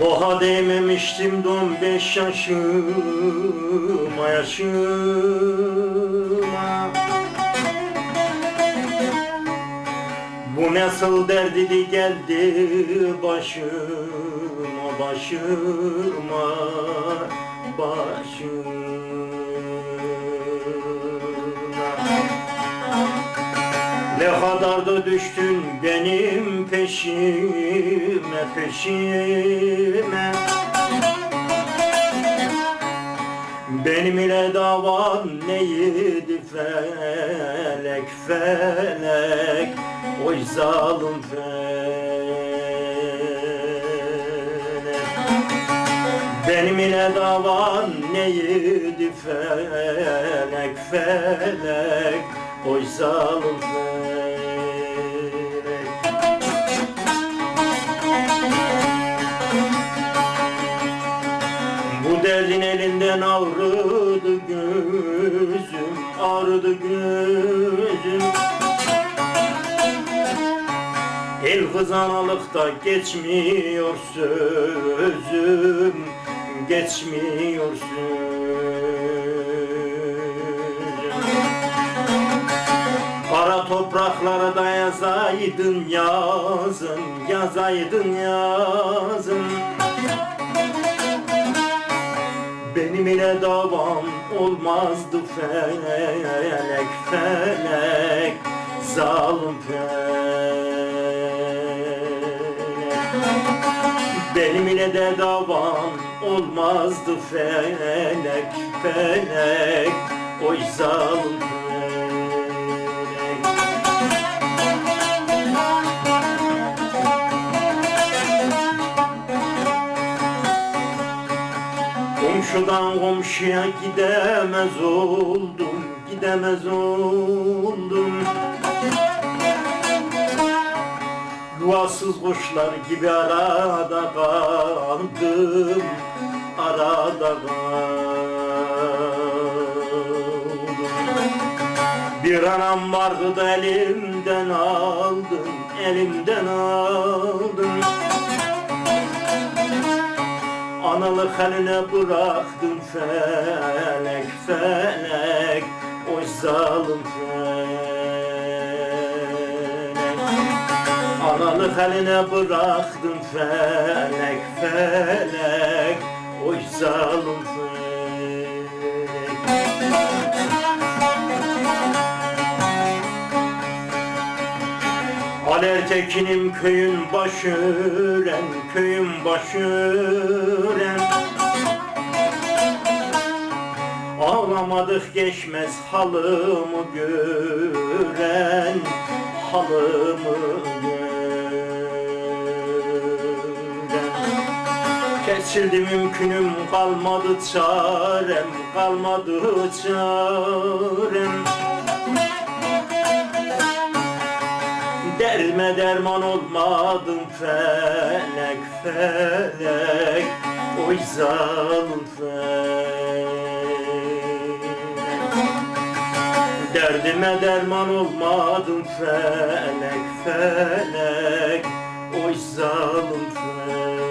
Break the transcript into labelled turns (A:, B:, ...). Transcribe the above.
A: Daha değmemiştim don beş yaşıma yaşıma Bu nasıl derdidi geldi başıma başıma başıma Ne kadar da düştün benim peşime peşime. Benim ile davam neydi felek felek Oy zalim felek. Benim ile davam neydi felek felek Oy zalim Bu derdin elinden ağrıdı gözüm, ağrıdı gözüm. El kızanalıkta geçmiyor sözüm, geçmiyor sözüm topraklara da yazaydın yazın, yazaydın yazın. Benim ile davam olmazdı felek felek zalim felek. Benim ile de davam olmazdı felek felek Oy zalim felek Komşudan komşuya gidemez oldum, gidemez oldum. Yuvasız kuşlar gibi arada kaldım, arada kaldım. Bir anam vardı da elimden aldın, elimden aldın Analık eline bıraktım felek felek Oy zalim felek Analık eline bıraktım felek felek Oy zalim felek Aler Tekin'im köyün başören, köyün başören Ağlamadık geçmez halımı gören, halımı gören. Kesildi mümkünüm kalmadı çarem, kalmadı çarem Derdime derman olmadın felek felek Oy zalim felek. Derdime derman olmadın felek felek Oy zalim felek.